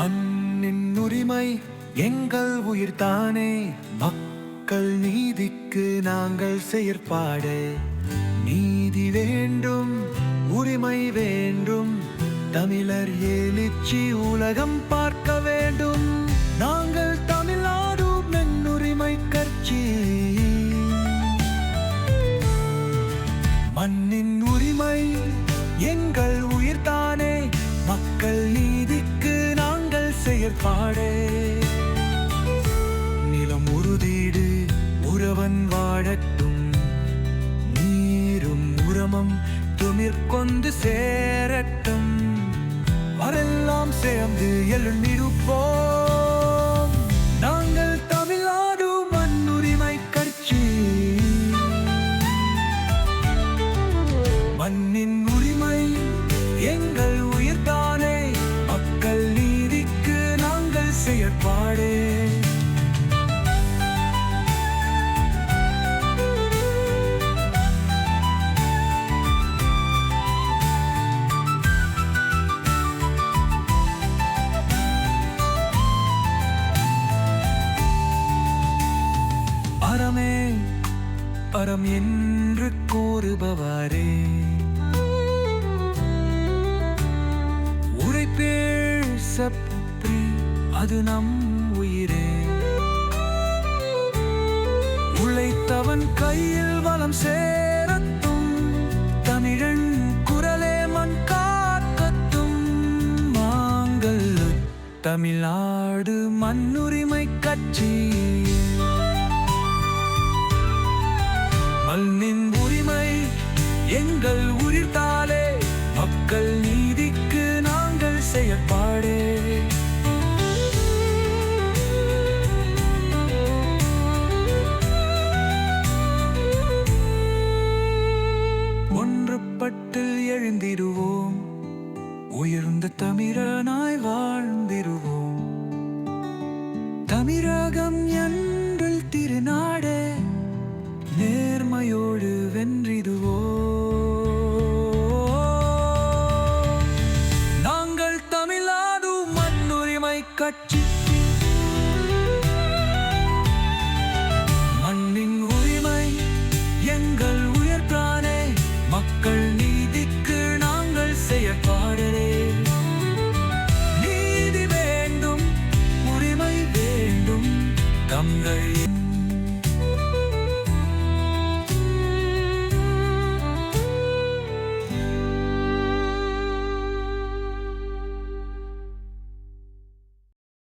மண்ணின் உரிமை எங்கள் உயிர்தானே மக்கள் நீதிக்கு நாங்கள் செயற்பாடு. நீதி வேண்டும் உரிமை வேண்டும். தமிழர் எழுச்சி உலகம் பார்க்க வேண்டும். ஏற்பாடே நிலம் உறுதீடு உறவன் வாழட்டும். நீரும் உரமம் துமிர் கொண்டு சேரட்டும். வரெல்லாம் சேர்ந்து எழுநீர் அறம் என்று கூறுபவரே. உரைப்பேள் சப்ரி அது நம் உயிரே. உழைத்தவன் கையில் வளம் சேரத்தும் தமிழன் குரலே மண் காக்கத்தும் மாங்கள் தமிழ்நாடு மண்ணுரிமை கட்சி எங்கள் உயிர்த்தாலே மக்கள் நீதிக்கு நாங்கள் செயற்பாடே. ஒன்றுபட்டு எழுந்திருவோம் உயர்ந்த தமிழனாய் வாழ்ந்திருவோம். தமிழகம் என்றில் திருநாடே நேர்மையோடு கட்சி